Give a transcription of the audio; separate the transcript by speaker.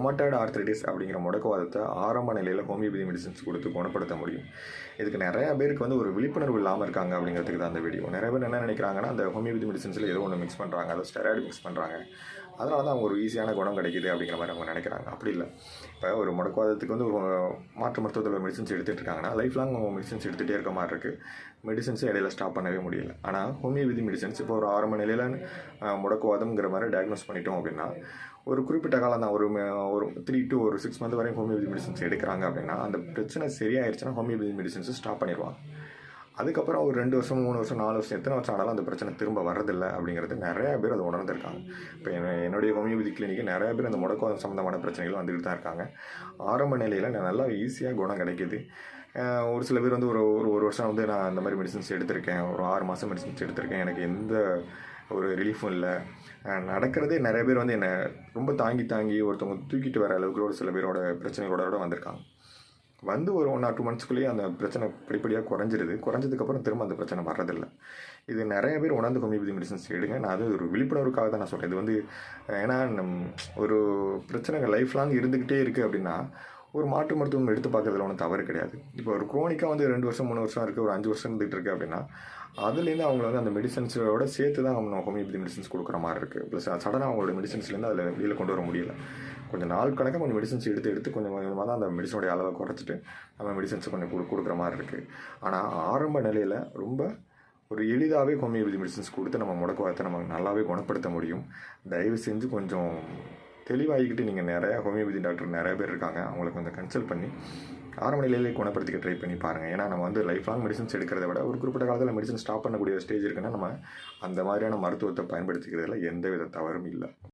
Speaker 1: Rheumatoid arthritis அப்படிங்கிற முடக்கவாதத்தை ஆரம்ப நிலையில் ஹோமியோபதி மெடிசன்ஸ் கொடுத்து குணப்படுத்த முடியும். இதுக்கு நிறைய பேருக்கு வந்து ஒரு விழிப்புணர்வு இல்லாமல் இருக்காங்க அப்படிங்கிறதுக்கு தான் அந்த வீடியோ நிறைய பேர் என்ன நினைக்கிறாங்கன்னா அந்த ஹோமியோபதி மெடிசன்ஸில் ஏதோ ஒன்று மிக்ஸ் பண்ணுறாங்க அதை ஸ்டெராய்டு மிக்ஸ் பண்ணுறாங்க அதனால தான் அவங்க ஒரு ஈஸியான குணம் கிடைக்குது அப்படிங்கிற மாதிரி அவங்க நினைக்கிறாங்க. அப்படி இல்லை. இப்போ ஒரு முடக்குவாதத்துக்கு வந்து மாற்று மருத்துவத்தில் மெடிசன்ஸ் எடுத்துகிட்டு இருக்காங்கன்னா லைஃப் லாங் அவங்க மெடிசன்ஸ் எடுத்துகிட்டே இருக்க. மாதிரி இருக்குது மெடிசன்ஸும் இடையில ஸ்டாப் பண்ணவே முடியல. ஆனால் ஹோமியோபதி மெடிசன்ஸ் இப்போ ஒரு ஆரம்ப நிலையில் முடக்குவாதம்ங்கிற மாதிரி டயக்னோஸ் பண்ணிட்டோம் அப்படின்னா ஒரு குறிப்பிட்ட காலம் தான். ஒரு ஒரு த்ரீ டு ஒரு சிக்ஸ் மந்த் வரையும் ஹோமியோபதி மெடிசன்ஸ் எடுக்கிறாங்க அப்படின்னா அந்த பிரச்சனை சரியாயிருச்சுன்னா ஹோமியோபதி மெடிசன்ஸை ஸ்டாப் பண்ணிடுவாங்க அதுக்கப்புறம் ஒரு ரெண்டு வருஷம் மூணு வருஷம் நாலு வருஷம் எத்தனை வருஷம் ஆனாலும் அந்த பிரச்சனை திரும்ப வர்றதில்லை அப்படிங்கிறது நிறைய பேர் அதை உணர்ந்திருக்காங்க. இப்போ என்ன- என்னுடைய ஹோமியோபதி கிளினிக்கு நிறைய பேர் அந்த முடக்குவாதம் சம்மந்தமான பிரச்சனைகள் வந்துட்டு தான் இருக்காங்க. ஆரம்ப நிலையில் நல்லா ஈஸியாக குணம் கிடைக்கிது. ஒரு சில பேர் வந்து ஒரு ஒரு ஒரு வருஷம் வந்து நான் அந்த மாதிரி மெடிசன்ஸ் எடுத்திருக்கேன். ஒரு ஆறு மாதம் மெடிசன்ஸ் எடுத்திருக்கேன். எனக்கு எந்த ஒரு ரிலீஃபும் இல்லை. நடக்கிறதே நிறைய பேர் வந்து என்னை ரொம்ப தாங்கி தாங்கி ஒருத்தவங்க தூக்கிட்டு வர அளவுக்கு ஒரு சில பேரோட பிரச்சனைகளோட வந்திருக்காங்க. வந்து ஒரு ஒன் ஆர் டூ மந்த்ஸ்க்குள்ளேயே அந்த பிரச்சனை படிப்படியாக குறைஞ்சிருது. குறைஞ்சதுக்கப்புறம் திரும்ப அந்த பிரச்சனை வர்றதில்லை. இது நிறைய பேர் உணர்ந்து ஹோமியோபதி மெடிசன்ஸ் எடுங்க. நான் அது ஒரு விழிப்புணர்வுக்காக தான் நான் சொல்கிறேன் இது வந்து ஏன்னா நம் ஒரு பிரச்சனைகள் லைஃப் லாங் இருந்துக்கிட்டே இருக்குது அப்படின்னா ஒரு மாற்று மருத்துவம் எடுத்து பார்க்கறதுல ஒன்றும் தவறு கிடையாது. இப்போ ஒரு குரோனிக்காக வந்து ரெண்டு வருஷம் மூணு வருஷம் இருக்குது ஒரு அஞ்சு வருஷம் இருந்துகிட்டு இருக்குது அப்படின்னா அதுலேருந்து அவங்கள வந்து அந்த மெடிசன்ஸோட சேர்த்து தான் அவங்க ஹோமியோபதி மெடிசன்ஸ் கொடுக்குற மாதிரி இருக்குது ப்ளஸ் சடனாக அவங்களோட மெடிசன்ஸ்லேருந்து அதில் வெளியில் கொண்டு வர முடியல. கொஞ்சம் நாள் கணக்காக கொஞ்சம் மெடிசன்ஸ் எடுத்து எடுத்து கொஞ்சம் கொஞ்சமாக தான் அந்த மெடிசனுடைய அளவை குறைச்சிட்டு நம்ம மெடிசன்ஸை கொஞ்சம் கொடு கொடுக்குற மாதிரி இருக்குது ஆனால் ஆரம்ப நிலையில் ரொம்ப ஒரு எளிதாகவே ஹோமியோபதி மெடிசன்ஸ் கொடுத்து நம்ம முடக்குவாதத்தை நம்ம நல்லாவே குணப்படுத்த முடியும். தயவு செஞ்சு கொஞ்சம் தெளிவாகிக்கிட்டு நீங்கள் நிறையா ஹோமியோபதி டாக்டர் நிறைய பேர் இருக்காங்க அவங்களுக்கு கொஞ்சம் கன்சல்ட் பண்ணி ஆரம்ப நிலையிலே குணப்படுத்திக்க ட்ரை பண்ணி பாருங்கள் ஏன்னா நம்ம வந்து லைஃப் லாங் மெடிசன்ஸ் எடுக்கிறத விட ஒரு குறிப்பிட்ட காலத்தில் மெடிசன் ஸ்டாப் பண்ணக்கூடிய ஸ்டேஜ் இருக்குன்னா நம்ம அந்த மாதிரியான மருத்துவத்தை பயன்படுத்திக்கிறதுல எந்த வித தவறும் இல்லை.